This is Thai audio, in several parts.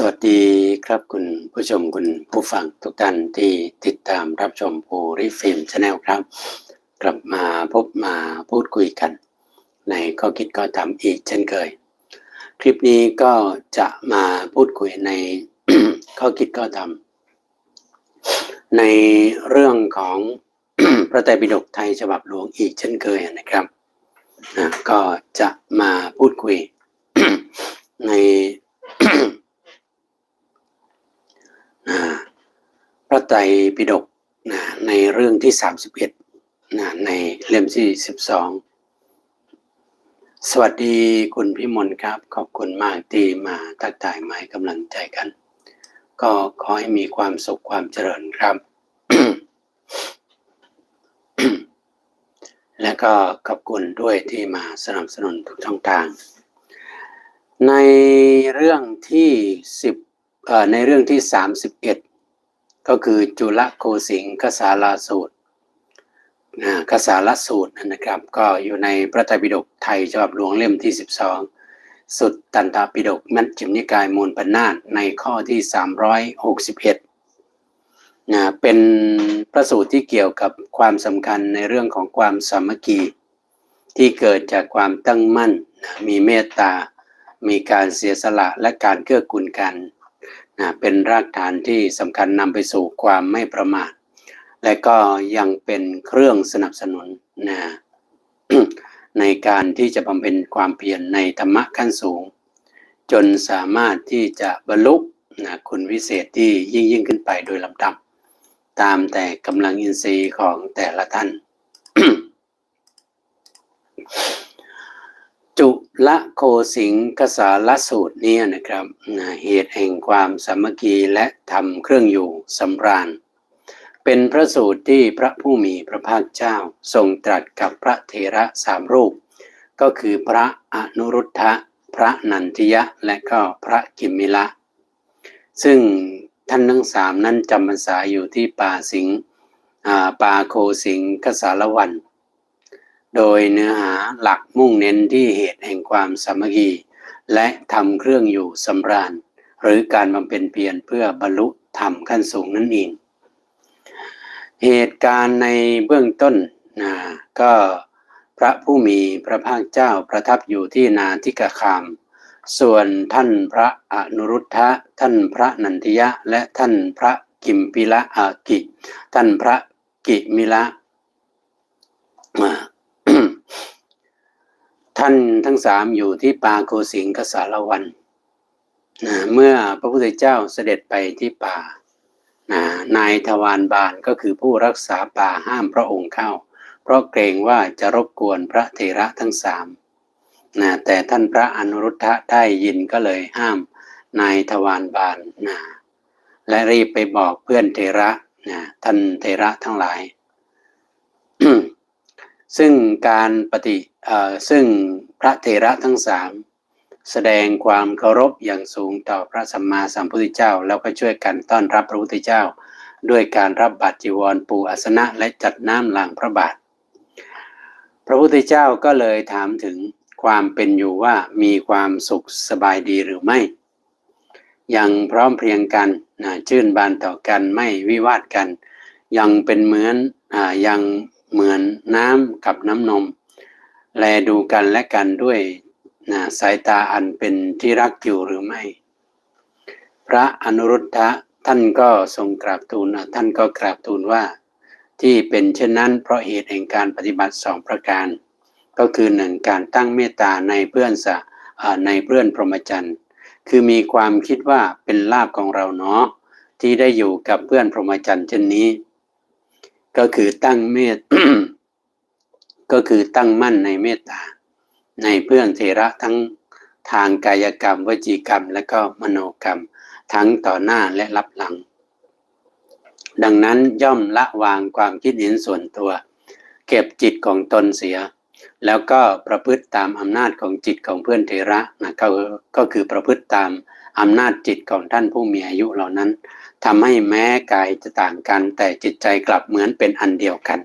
สวัสดีครับคุณผู้ชมคุณผู้ฟังทุกท่านที่ติดตามรับชมภูริฟิล์มชาแนลครับ กลับมาพบมาพูดคุยกัน ในข้อคิดก็ทำอีกเช่นเคย คลิปนี้ก็จะมาพูดคุยในข้อคิดก็ทำในเรื่องของพระไตรปิฎกไทยฉบับหลวงอีกเช่นเคยนะครับก็จะมาพูดคุยใน อ่าพระ ไตรปิฎกนะในเรื่องที่31นะในเล่มที่12สวัสดีคุณพิมลครับ ขอบคุณมากที่มาทักทายมาให้กำลังใจกัน ก็ขอให้มีความสุขความเจริญครับ และก็ขอบคุณด้วยที่มาสนับสนุนทุกช่องทาง ในเรื่องที่สิบเอ่อในเรื่องที่สามสิบเอ็ด ก็คือจุลโคสิงคสาลาสูตรนะคสาลสูตรนะครับ ก็อยู่ในพระไตรปิฎกไทยฉบับหลวงเล่มที่สิบสองสุดตันตปิฎกมัชฌิมนิกายมูลปนาตในข้อที่สามร้อยหกสิบเอ็ดนะเป็นพระสูตรที่เกี่ยวกับความสำคัญในเรื่องของความสามัคคีที่เกิดจากความตั้งมั่น มีเมตตา มีการเสียสละและการเกื้อกูลกัน เป็นรากฐานที่สำคัญนำไปสู่ความไม่ประมาท และก็ยังเป็นเครื่องสนับสนุนนะในการที่จะบำเพ็ญความเพียรในธรรมะขั้นสูง จนสามารถที่จะบรรลุนะคุณวิเศษที่ยิ่งยิ่งขึ้นไปโดยลำดับ ตามแต่กำลังอินทรีย์ของแต่ละท่าน จุละโคสิงคสาลสูตรเนี่ยนะครับเหตุแห่งความสามัคคีและทำเครื่องอยู่สำราญ เป็นพระสูตรที่พระผู้มีพระภาคเจ้า ทรงตรัสกับพระเถระสามรูป ก็คือพระอนุรุทธะ พระนันทิยะและก็พระกิมมิละ ซึ่งท่านทั้งสามนั้นจำพรรษาอยู่ที่ป่าสิงห์ป่าโคสิงคสารวัน โดยเนื้อหาหลักมุ่งเน้นที่เหตุแห่งความสามัคคีและทำเครื่องอยู่สำราญ หรือการบำเพ็ญเพียรเพื่อบรรลุธรรมขั้นสูงนั่นเอง เหตุการณ์ในเบื้องต้นนะก็พระผู้มีพระภาคเจ้าประทับอยู่ที่นาทิกคาม ส่วนท่านพระอนุรุทธะท่านพระนันทิยะ และท่านพระกิมพิละอากิ ท่านพระกิมิละาท่านทั้งสามอยู่ที่ป่าโกสิงคสารวันนะเมื่อพระพุทธเจ้าเสด็จไปที่ป่านะนายทวารบาลก็คือผู้รักษาป่าห้ามพระองค์เข้า เพราะเกรงว่าจะรบกวนพระเถระทั้งสามนะแต่ท่านพระอนุรุทธะได้ยินก็เลยห้ามนายทวารบาลนะและรีบไปบอกเพื่อนเถระนะท่านเถระทั้งหลาย ซึ่งการปฏิ ซึ่งพระเถระทั้งสามแสดงความเคารพอย่างสูงต่อพระสัมมาสัมพุทธเจ้า แล้วก็ช่วยกันต้อนรับพระพุทธเจ้า ด้วยการรับบาตรจีวรปูอาสนะและจัดน้ำล้างพระบาท พระพุทธเจ้าก็เลยถามถึงความเป็นอยู่ว่ามีความสุขสบายดีหรือไม่ ยังพร้อมเพรียงกันนะชื่นบานต่อกันไม่วิวาทกัน ยังเป็นเหมือนอยังเหมือนน้ำกับน้ำนม แลดูกันและกันด้วยนะสายตาอันเป็นที่รักอยู่หรือไม่ พระอนุรุทธะท่านก็ทรงกราบทูลท่านก็กราบทูลว่า ที่เป็นเช่นนั้น เพราะเหตุแห่งการปฏิบัติสองประการ ก็คือหนึ่งการตั้งเมตตาในเพื่อนสะในเพื่อนพรหมจรรย์คือมีความคิดว่าเป็นลาภของเราเนาะที่ได้อยู่กับเพื่อนพรหมจรรย์เช่นนี้ ก็คือตั้งเมต ก็คือตั้งมั่นในเมตตา ในเพื่อนเทระทั้งทางกายกรรม วจีกรรม และก็มโนกรรม ทั้งต่อหน้าและรับหลัง ดังนั้นย่อมละวางความคิดเห็นส่วนตัว เก็บจิตของตนเสีย แล้วก็ประพฤติตามอำนาจของจิตของเพื่อนเทระนะก็ก็คือประพฤติตามอำนาจจิตของท่านผู้มีอายุเหล่านั้นทำให้แม้กายจะต่างกัน แต่จิตใจกลับเหมือนเป็นอันเดียวกัน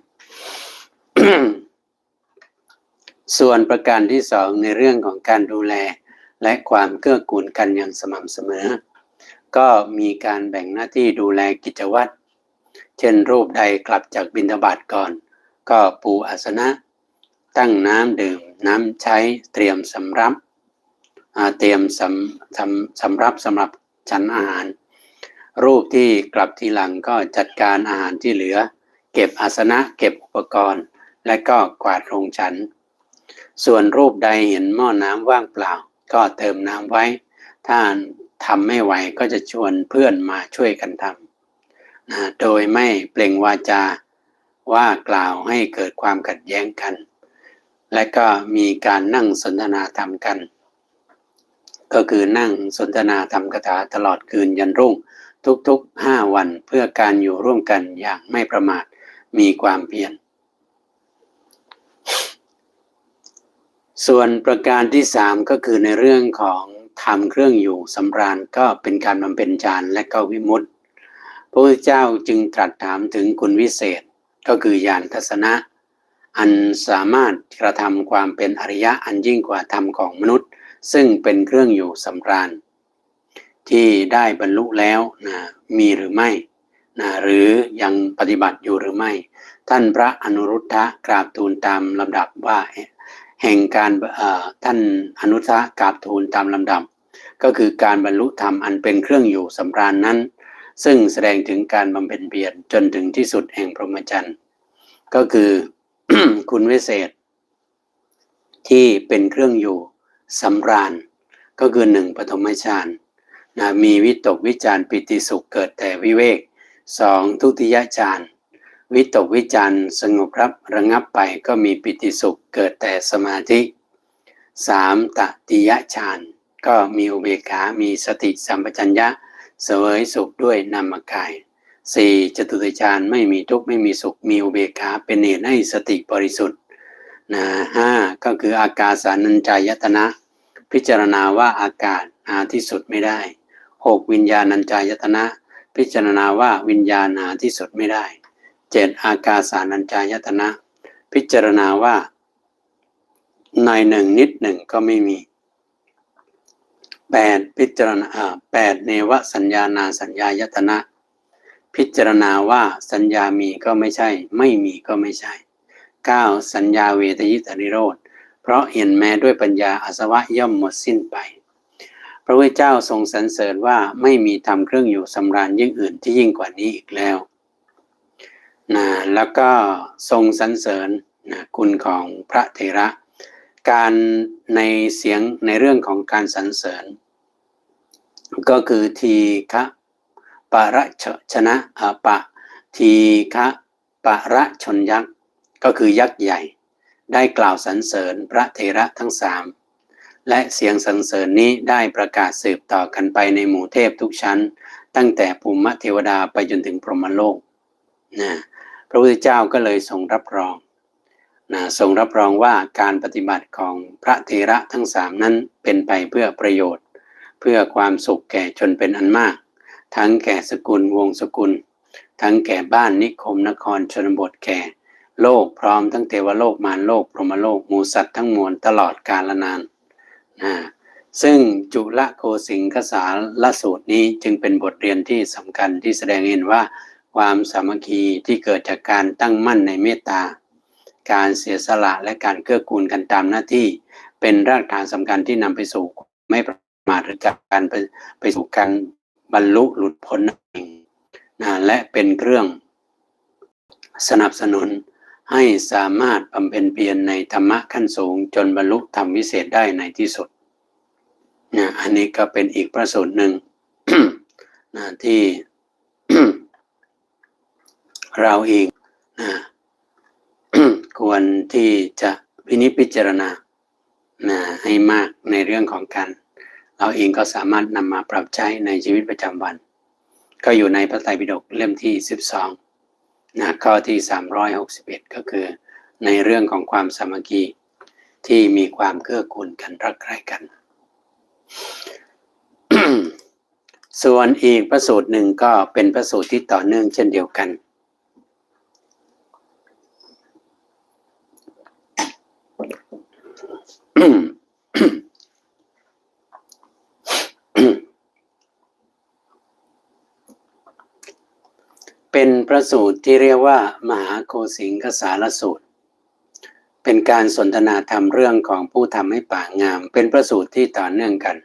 ส่วนประการที่สองในเรื่องของการดูแล และความเกื้อกูลกันอย่างสม่ำเสมอ ก็มีการแบ่งหน้าที่ดูแลกิจวัตร เช่นรูปใดกลับจากบิณฑบาตก่อน ก็ปูอาสนะ ตั้งน้ำดื่ม น้ำใช้เตรียมสำรับเตรียมสำสำสำรับสำหรับฉันอาหาร รูปที่กลับทีหลังก็จัดการอาหารที่เหลือ เก็บอาสนะเก็บอุปกรณ์ และก็กวาดโรงฉัน ส่วนรูปใดเห็นหม้อน้ำว่างเปล่า ก็เติมน้ำไว้ ถ้าทำไม่ไหวก็จะชวนเพื่อนมาช่วยกันทำนะโดยไม่เปล่งวาจาว่ากล่าวให้เกิดความขัดแย้งกัน และก็มีการนั่งสนทนาธรรมกัน ก็คือนั่งสนทนาธรรมคาถาตลอดคืนยันรุ่งทุกๆห้าวันเพื่อการอยู่ร่วมกันอย่างไม่ประมาทมีความเพียร ส่วนประการที่สามก็คือในเรื่องของทำเครื่องอยู่สำราญก็เป็นการบำเพ็ญฌานและก็วิมุตติ พระพุทธเจ้าจึงตรัสถามถึงคุณวิเศษ ก็คือญาณทัศนะ อันสามารถกระทำความเป็นอริยะอันยิ่งกว่าธรรมของมนุษย์ ซึ่งเป็นเครื่องอยู่สำราญ ที่ได้บรรลุแล้วนะมีหรือไม่นะหรือยังปฏิบัติอยู่หรือไม่ ท่านพระอนุรุทธะกราบทูลตามลำดับว่า แห่งการท่านอนุทะกราบทูลตามลำดับ ก็คือการบรรลุธรรมอันเป็นเครื่องอยู่สำราญนั้น ซึ่งแสดงถึงการบำเพ็ญเพียรจนถึงที่สุดแห่งพรหมจรรย์ก็คือคุณวิเศษ ที่เป็นเครื่องอยู่สำราญ ก็คือหนึ่งปฐมฌานนะมีวิตกวิจารปิติสุขเกิดแต่วิเวกสองทุติยฌาน วิตกวิจารสงบรับระงับไปก็มีปิติสุขเกิดแต่สมาธิสามตติยฌานก็มีอุเบกขา มีสติสัมปชัญญะเสวยสุขด้วยนามกายสี่จตุตฌานไม่มีทุกข์ไม่มีสุขมีอุเบกขาเป็นเหตุให้สติบริสุทธิ์นะห้าก็คืออากาสานัญจายตนะ พิจารณาว่าอากาศหาที่สุดไม่ได้หกวิญญาณัญจายตนะ พิจารณาว่าวิญญาณหาที่สุดไม่ได้ เจ็ดอากาสานัญจายตนะ พิจารณาว่าในหนึ่งนิดหนึ่งก็ไม่มีแปดพิจารณาแปดเนวสัญญานาสัญญายตนะ พิจารณาว่าสัญญามีก็ไม่ใช่ ไม่มีก็ไม่ใช่เก้าสัญญาเวทยิตานิโรธเพราะเห็นแม้ด้วยปัญญาอาสวะย่อมหมดสิ้นไป พระพุทธเจ้าทรงสรรเสริญว่าไม่มีทำเครื่องอยู่สำราญยิ่งอื่นที่ยิ่งกว่านี้อีกแล้ว นะแล้วก็ทรงสรรเสริญนะคุณของพระเถระ การในเสียงในเรื่องของการสรรเสริญ ก็คือทีฆะปะระชนะอาปะทีฆะปะระชนยักษ์ก็คือยักษ์ใหญ่ ได้กล่าวสรรเสริญพระเถระทั้งสามและเสียงสรรเสริญนี้ได้ประกาศสืบต่อกันไปในหมู่เทพทุกชั้น ตั้งแต่ภูมิเทวดาไปจนถึงพรหมโลกนะ ระพุทธเจ้าก็เลยทรงรับรองนะทรงรับรองว่าการปฏิบัติของพระเทระทั้งสามนั้นเป็นไปเพื่อประโยชน์ เพื่อความสุขแก่ชนเป็นอันมาก ทั้งแก่สกุลวงศกุล ทั้งแก่บ้านนิคมนครชนบทแก่ โลกพร้อมทั้งเทวโลกมารโลกพรหมโลกหมูสัตว์ทั้งมวลตลอดกาลนานนะซึ่งจุลโคสิงคสารลสูตรนี้จึงเป็นบทเรียนที่สำคัญที่แสดงเห็นว่า ความสามัคคีที่เกิดจากการตั้งมั่นในเมตตา การเสียสละและการเกื้อกูลกันตามหน้าที่ เป็นรากฐานสำคัญที่นำไปสู่ไม่ประมาทหรือการไปไปสู่การบรรลุหลุดพ้นนั่นเองนะและเป็นเครื่องสนับสนุนให้สามารถบำเพ็ญเพียรในธรรมะขั้นสูง จนบรรลุธรรมวิเศษได้ในที่สุดนะอันนี้ก็เป็นอีกประสูตรหนึ่งนะที่ เราเองนะควรที่จะพินิจพิจารณานะให้มากในเรื่องของการเราเองก็สามารถนำมาปรับใช้ในชีวิตประจำวัน ก็อยู่ในพระไตรปิฎกเล่มที่ 12นะข้อที่ 361 ก็คือในเรื่องของความสามัคคีที่มีความเกื้อกูลกันรักใคร่กัน ส่วนอีกพระสูตรหนึ่งก็เป็นพระสูตรที่ต่อเนื่องเช่นเดียวกัน เป็นพระสูตรที่เรียกว่า มหาโคสิงคสารสูตร เป็นการสนทนาธรรมเรื่องของผู้ทำให้ป่างาม เป็นพระสูตรที่ต่อเนื่องกัน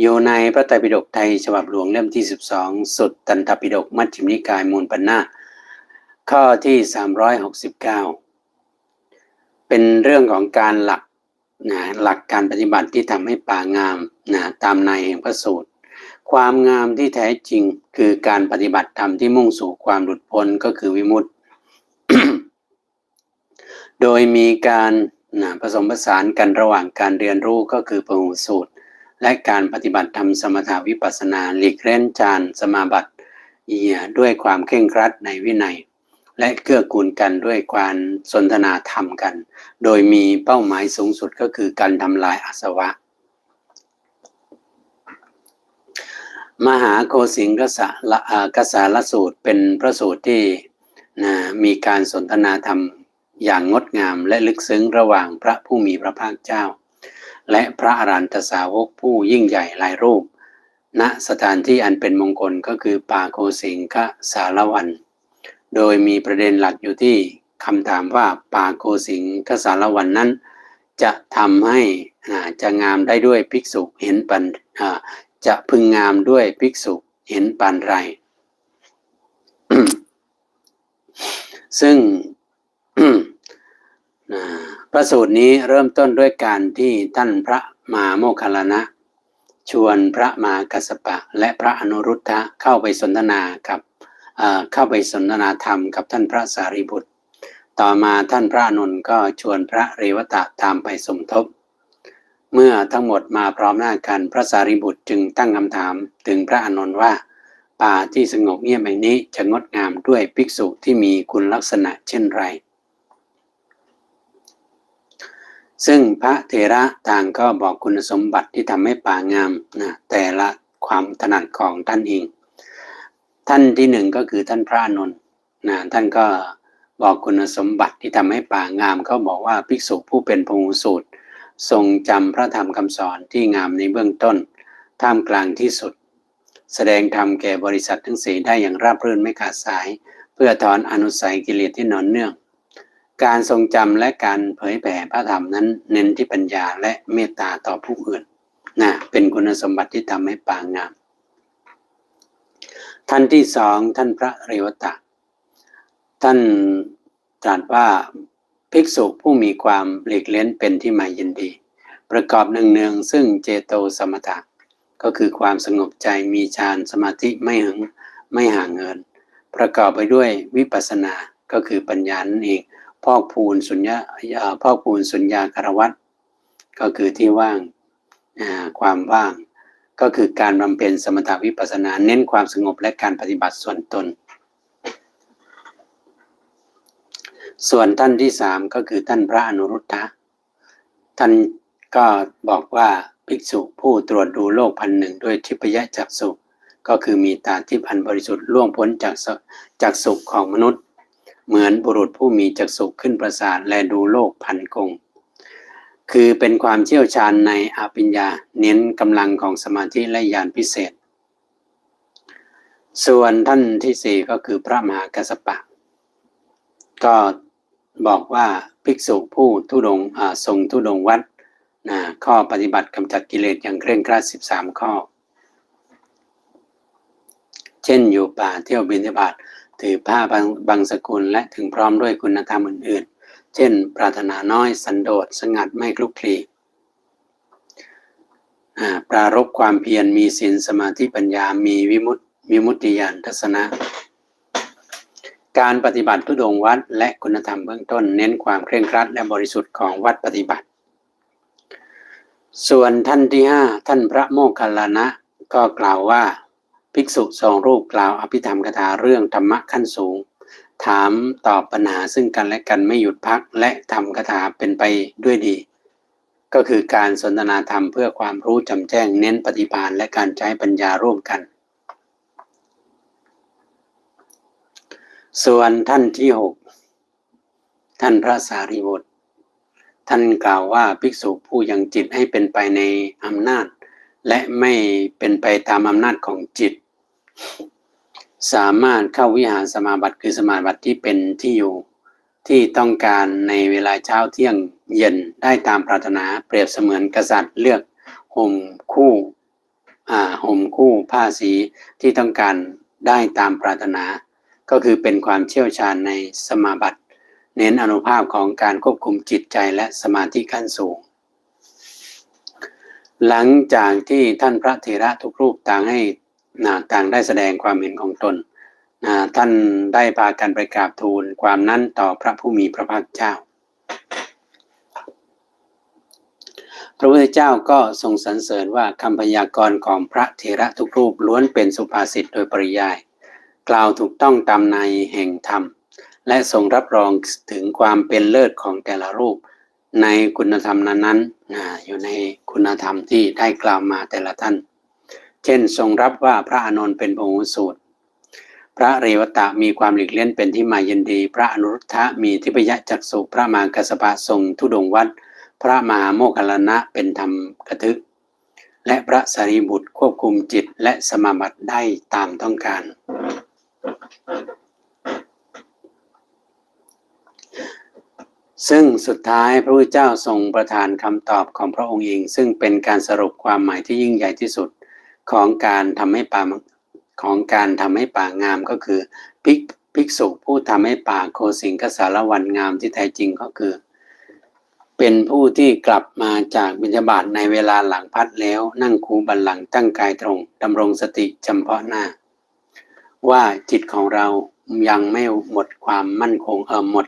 อยู่ในพระไตรปิฎกไทยฉบับหลวงเล่มที่ 12 สุดตันตปิฎกมัชฌิมนิกายมูลปัญนาข้อที่ 369 เป็นเรื่องของการหลักนะหลักการปฏิบัติที่ทำให้ป่างามนะตามในแห่งพระสูตร ความงามที่แท้จริงคือการปฏิบัติธรรมที่มุ่งสู่ความหลุดพ้นก็คือวิมุตติ โดยมีการนะผสมผสานกันระหว่างการเรียนรู้ก็คือปหูสูตร และการปฏิบัติธรรมสมถาวิปัสนาหลีกเล่นจานสมาบัติเอียด้วยความเคร่งครัดในวินัย และเกื้อกูลกันด้วยการสนทนาธรรมกัน โดยมีเป้าหมายสูงสุดก็คือการทำลายอาสวะ มหาโกสิงกษะละกษาลสูตรเป็นพระสูตรที่นะมีการสนทนาธรรมอย่างงดงามและลึกซึ้งระหว่างพระผู้มีพระภาคเจ้า และพระอรันตสาวกผู้ยิ่งใหญ่หลายรูปณสถานที่อันเป็นมงคลก็คือป่าโกสิงคสารวัน โดยมีประเด็นหลักอยู่ที่คำถามว่าป่าโกสิงคสารวันนั้น จะทำให้จะงามได้ด้วยภิกษุเห็นปันอ่า จะพึงงามด้วยภิกษุเห็นปานไร ซึ่งพระสูตรนี้เริ่มต้นด้วยการที่ท่านพระมาโมคคัลลานะ ชวนพระมากัสสปะ และพระอนุรุทธะเข้าไปสนทนากับเข้าไปสนทนาธรรมกับท่านพระสารีบุตร ต่อมาท่านพระนุนก็ชวนพระเรวตะตามไปสมทบ เมื่อทั้งหมดมาพร้อมหน้ากันพระสารีบุตรจึงตั้งคำถามถึงพระอานนท์ว่า ป่าที่สงบเงียบแห่งนี้จะงดงามด้วยภิกษุที่มีคุณลักษณะเช่นไร ซึ่งพระเถระต่างก็บอกคุณสมบัติที่ทำให้ป่างามนะแต่ละความถนัดของท่านเอง ท่านที่หนึ่งก็คือท่านพระอนนท์นะท่านก็บอกคุณสมบัติที่ทำให้ป่างามเขาบอกว่าภิกษุผู้เป็นพหูสูตร ทรงจำพระธรรมคำสอนที่งามในเบื้องต้น ท่ามกลางที่สุด แสดงธรรมแก่บริษัททั้งสี่ได้อย่างราบรื่นไม่ขาดสาย เพื่อถอนอนุสัยกิเลสที่หนอนเนื่อง การทรงจำและการเผยแผ่พระธรรมนั้นเน้นที่ปัญญาและเมตตาต่อผู้อื่นนะเป็นคุณสมบัติที่ทำให้ปางงาม ท่านที่สองท่านพระเรวตะ ท่านตรัสว่า ภิกษุผู้มีความหลีกเล้นเป็นที่หมายยินดี ประกอบหนึ่งเนืองซึ่งเจโตสมถะก็คือความสงบใจมีฌานสมาธิไม่หึงไม่ห่างเงิน ประกอบไปด้วยวิปัสสนาก็คือปัญญานั่นเองพอกพูนสุญญาพ่อพอกพูนสุญญาคารวัตก็คือที่ว่างความว่าง ก็คือการบำเพ็ญสมถวิปัสสนา เน้นความสงบและการปฏิบัติส่วนตน ส่วนท่านที่สามก็คือท่านพระอนุรุทธะ ท่านก็บอกว่าภิกษุผู้ตรวจดูโลกพันหนึ่งด้วยทิพยจักษุก็คือมีตาทิพันบริสุทธิ์ล่วงพ้นจากจากสุขของมนุษย์ เหมือนบุรุษผู้มีจักษุขขึ้นประสาทและดูโลกพันกง คือเป็นความเชี่ยวชาญในอภิญญาเน้นกำลังของสมาธิและญาณพิเศษ ส่วนท่านที่สี่ก็คือพระมหากัสสปะ ก็ บอกว่าภิกษุผู้ทุดงค์อ่าทรงทุดงวัดนะข้อปฏิบัติกำจัดกิเลสอย่างเคร่งครัด13 ข้อ เช่นอยู่ป่าเที่ยวบิณฑบาตถือผ้าบางบางสกุลและถึงพร้อมด้วยคุณธรรมอื่นๆ เช่น ปรารถนาน้อยสันโดษสงัดไม่คลุกคลีอ่าปรารบความเพียรมีศีลสมาธิปัญญามีวิมุตติวิมุตติญาณทัศนะ การปฏิบัติทุดงวัดและคุณธรรมเบื้องต้นเน้นความเคร่งครัดและบริสุทธิ์ของวัดปฏิบัติ ส่วนท่านที่ห้าท่านพระโมคคัลลานะก็กล่าวว่า ภิกษุสองรูปกล่าวอภิธรรมคาถาเรื่องธรรมะขั้นสูง ถามตอบปัญหาซึ่งกันและกันไม่หยุดพักและทำคาถาเป็นไปด้วยดี ก็คือการสนทนาธรรมเพื่อความรู้จำแจ้งเน้นปฏิภาณและการใช้ปัญญาร่วมกัน ส่วนท่านที่หกท่านพระสารีบุตร ท่านกล่าวว่าภิกษุผู้ยังจิตให้เป็นไปในอำนาจ และไม่เป็นไปตามอำนาจของจิต สามารถเข้าวิหารสมาบัติคือสมาบัติที่เป็นที่อยู่ที่ต้องการในเวลาเช้าเที่ยงเย็นได้ตามปรารถนาเปรียบเสมือนกษัตริย์เลือกห่มคู่ห่มคู่ผ้าสีที่ต้องการได้ตามปรารถนา ก็คือเป็นความเชี่ยวชาญในสมาบัติเน้นอนุภาพของการควบคุมจิตใจและสมาธิขั้นสูง หลังจากที่ท่านพระเถระทุกรูปต่างให้นะต่างได้แสดงความเห็นของตนนะท่านได้พากันไปกราบทูลความนั้นต่อพระผู้มีพระภาคเจ้า พระพุทธเจ้าก็ทรงสรรเสริญว่าคำพยากรณ์ของพระเถระทุกรูปล้วนเป็นสุภาษิตโดยปริยาย กล่าวถูกต้องตามในแห่งธรรม และทรงรับรองถึงความเป็นเลิศของแต่ละรูป ในคุณธรรมนั้นๆนอยู่ในคุณธรรมที่ได้กล่าวมาแต่ละท่าน เช่นทรงรับว่าพระอานนท์เป็นพหูสูตร พระเรวตะมีความหลีกเลี่ยนเป็นที่มายินดี พระอนุรุทธะมีทิพยจักษุพระมากสปะทรงทุดงวัดพระมหาโมคคัลลนะเป็นธรรมกทึก และพระสารีบุตรควบคุมจิตและสมาบัติได้ตามต้องการ ซึ่งสุดท้ายพระพุทธเจ้าทรงประทานคำตอบของพระองค์เอง ซึ่งเป็นการสรุปความหมายที่ยิ่งใหญ่ที่สุดของการทำให้ป่าของการทำให้ป่างามก็คือภิกภิกษุผู้ทำให้ป่าโคสิงคสารวันงามที่แท้จริงก็คือ เป็นผู้ที่กลับมาจากบิณฑบาตในเวลาหลังพัดแล้วนั่งคูบันหลังตั้งกายตรงดำรงสติจำเพาะหน้า ว่าจิตของเรายังไม่หมดความมั่นคงเออหมด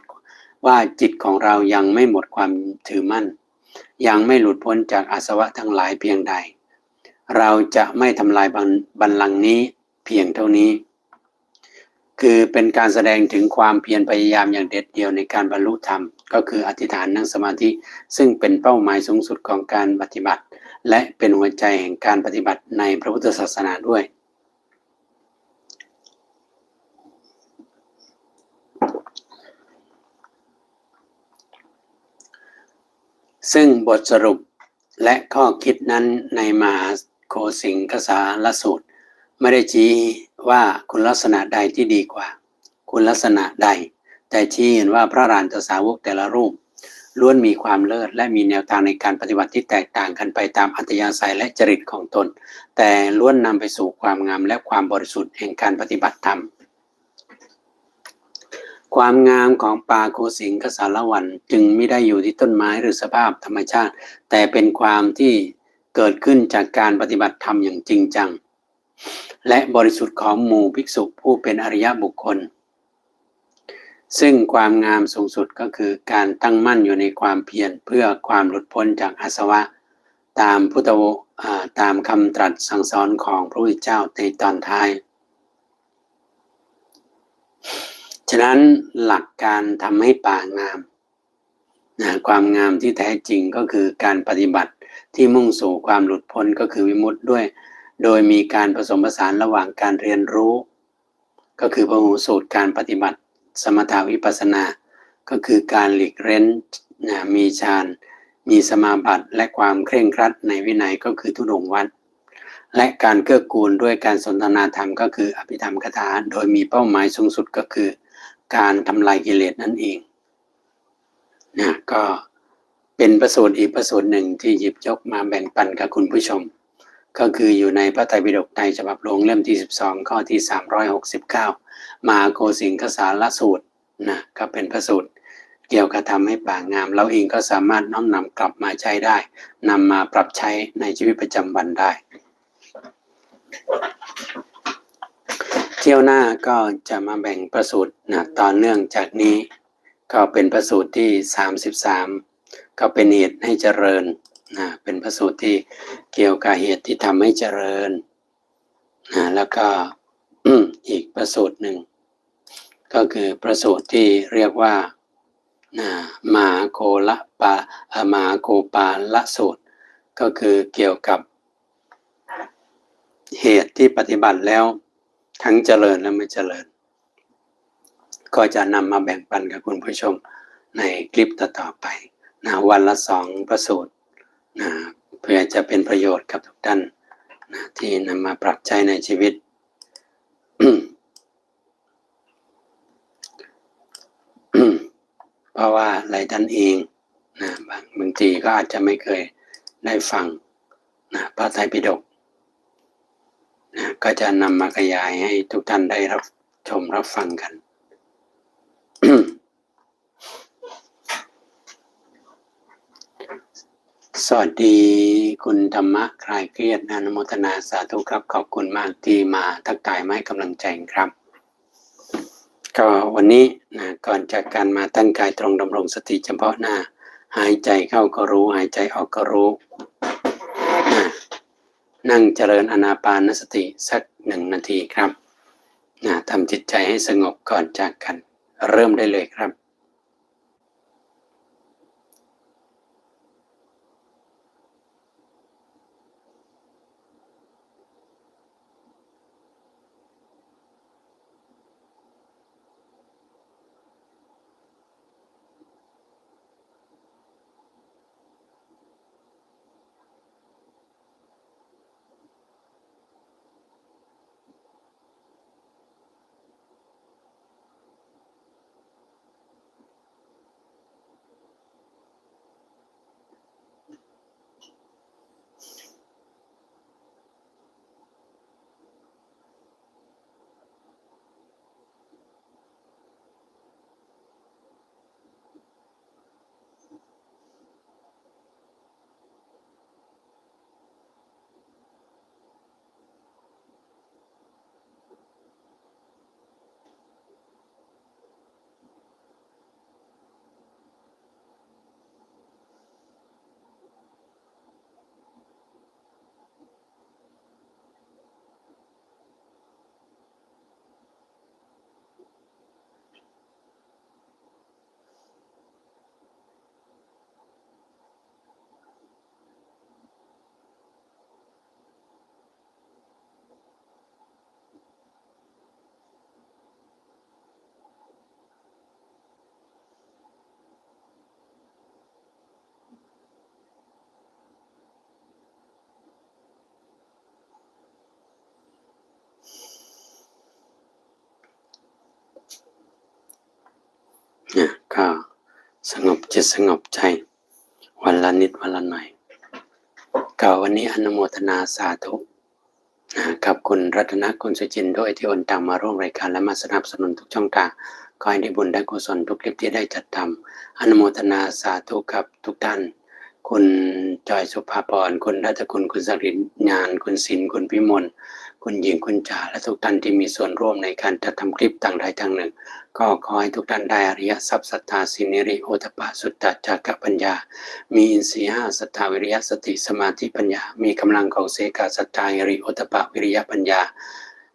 ว่าจิตของเรายังไม่หมดความถือมั่น ยังไม่หลุดพ้นจากอาสวะทั้งหลายเพียงใด เราจะไม่ทำลายบันลังก์นี้เพียงเท่านี้ คือเป็นการแสดงถึงความเพียรพยายามอย่างเด็ดเดี่ยวในการบรรลุธรรม ก็คืออธิษฐานนั่งสมาธิ ซึ่งเป็นเป้าหมายสูงสุดของการปฏิบัติ และเป็นหัวใจแห่งการปฏิบัติในพระพุทธศาสนาด้วย ซึ่งบทสรุปและข้อคิดนั้นในมหาโคสิงคสาลสูตร ไม่ได้ชี้ว่าคุณลักษณะใดที่ดีกว่า คุณลักษณะใด แต่ชี้เห็นว่าพระรานตสาวกแต่ละรูปล้วนมีความเลิศและมีแนวทางในการปฏิบัติที่แตกต่างกันไปตามอัธยาศัยและจริตของตน แต่ล้วนนำไปสู่ความงามและความบริสุทธิ์แห่งการปฏิบัติธรรม ความงามของป่าโคสิงคสารวันจึงไม่ได้อยู่ที่ต้นไม้หรือสภาพธรรมชาติ แต่เป็นความที่เกิดขึ้นจากการปฏิบัติธรรมอย่างจริงจัง และบริสุทธิ์ของหมู่ภิกษุผู้เป็นอริยบุคคล ซึ่งความงามสูงสุดก็คือการตั้งมั่นอยู่ในความเพียรเพื่อความหลุดพ้นจากอาสวะ ตามพุทธวตามคำตรัสสั่งสอนของพระพุทธเจ้าในตอนท้าย ฉะนั้นหลักการทำให้ป่างามนะความงามที่แท้จริงก็คือการปฏิบัติที่มุ่งสู่ความหลุดพ้นก็คือวิมุตติด้วย โดยมีการผสมผสานระหว่างการเรียนรู้ ก็คือพหูสูตรการปฏิบัติ สมถาวิปัสสนา ก็คือการหลีกเร้นนะมีฌานมีสมาบัติและความเคร่งครัดในวินัยก็คือทุดงวัดและการเกื้อกูลด้วยการสนทนาธรรมก็คืออภิธรรมคถาโดยมีเป้าหมายสูงสุดก็คือ การทำลายกิเลสนั่นเองนะก็เป็นประสูตรอีกประสูตรหนึ่งที่หยิบยกมาแบ่งปันกับคุณผู้ชม ก็คืออยู่ในพระไตรปิฎกในฉบับหลวงเล่มที่ 12 ข้อที่ 369 มาโกสิงคสารสูตรนะก็เป็นประสูตรเกี่ยวกับทำให้ป่างาม เราเองก็สามารถน้อมนำกลับมาใช้ได้นำมาปรับใช้ในชีวิตประจำวันได้ เที่ยวหน้าก็จะมาแบ่งประสูตรนะต่อเนื่องจากนี้ ก็เป็นประสูตรที่ 33 ก็เป็นเหตุให้เจริญนะเป็นประสูตรที่เกี่ยวกับเหตุที่ทำให้เจริญนะแล้วก็อีกประสูตรหนึ่ง ก็คือประสูตรที่เรียกว่านะมาโคละปามาโคปาละสูตร ก็คือเกี่ยวกับเหตุที่ปฏิบัติแล้ว ทั้งเจริญและไม่เจริญ ก็จะนำมาแบ่งปันกับคุณผู้ชมในคลิปต่อไปนะวันละสองประสูตรนะเพื่อจะเป็นประโยชน์กับทุกท่านนะที่นำมาปรับใช้ในชีวิต เพราะว่าหลายท่านเองนะบางบางทีก็อาจจะไม่เคยได้ฟังนะพระไตรปิฎก ก็จะนำมาขยายให้ทุกท่านได้รับชมรับฟังกัน สวัสดีคุณธรรมะคลายเครียดนะอนุโมทนาสาธุครับ ขอบคุณมากที่มาทักทายไม้กำลังใจครับ ก็วันนี้นะก่อนจากการมาตั้งกายตรงดำรงสติเฉพาะหน้า หายใจเข้าก็รู้ หายใจออกก็รู้ นั่งเจริญอนาปานสติสักหนึ่งนาทีครับนะทำจิตใจให้สงบก่อนจากกัน เริ่มได้เลยครับ นะ ก็สงบจิตสงบใจ วันละนิดวันละหน่อยก็วันนี้อนุโมทนาสาธุนะกับคุณรัตนคุณสุจินด้วยที่โอนตังมาร่วมรายการและมาสนับสนุนทุกช่องทางขอให้ได้บุญได้กุศลทุกคลิปที่ได้จัดทำอนุโมทนาสาธุกับทุกท่าน คุณจอยสุภาพรคุณรัตคุณคุณสรินญาณคุณศิลคุณพิมล คุณหญิงคุณจ่าและทุกท่านที่มีส่วนร่วมในการจัดทำคลิปต่างใดทางหนึ่ง ก็ขอให้ทุกท่านได้อริยทรัพย์ศรัทธาสินิริโอตปะสุตตะจากปัญญา มีอินทรีย์ห้าศรัทธาวิริยสติสมาธิปัญญา มีกำลังของเสกาศรัทธาหิริโอตปะวิริยปัญญา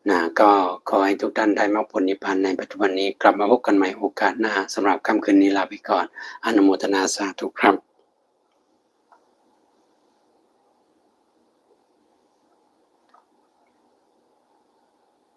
นะก็ขอให้ทุกท่านได้มรรคผลนิพพานในปัจจุบันนี้กลับมาพบกันใหม่โอกาสหน้าสำหรับค่ำคืนนี้ลาไปก่อนอนุโมทนาสาธุครับ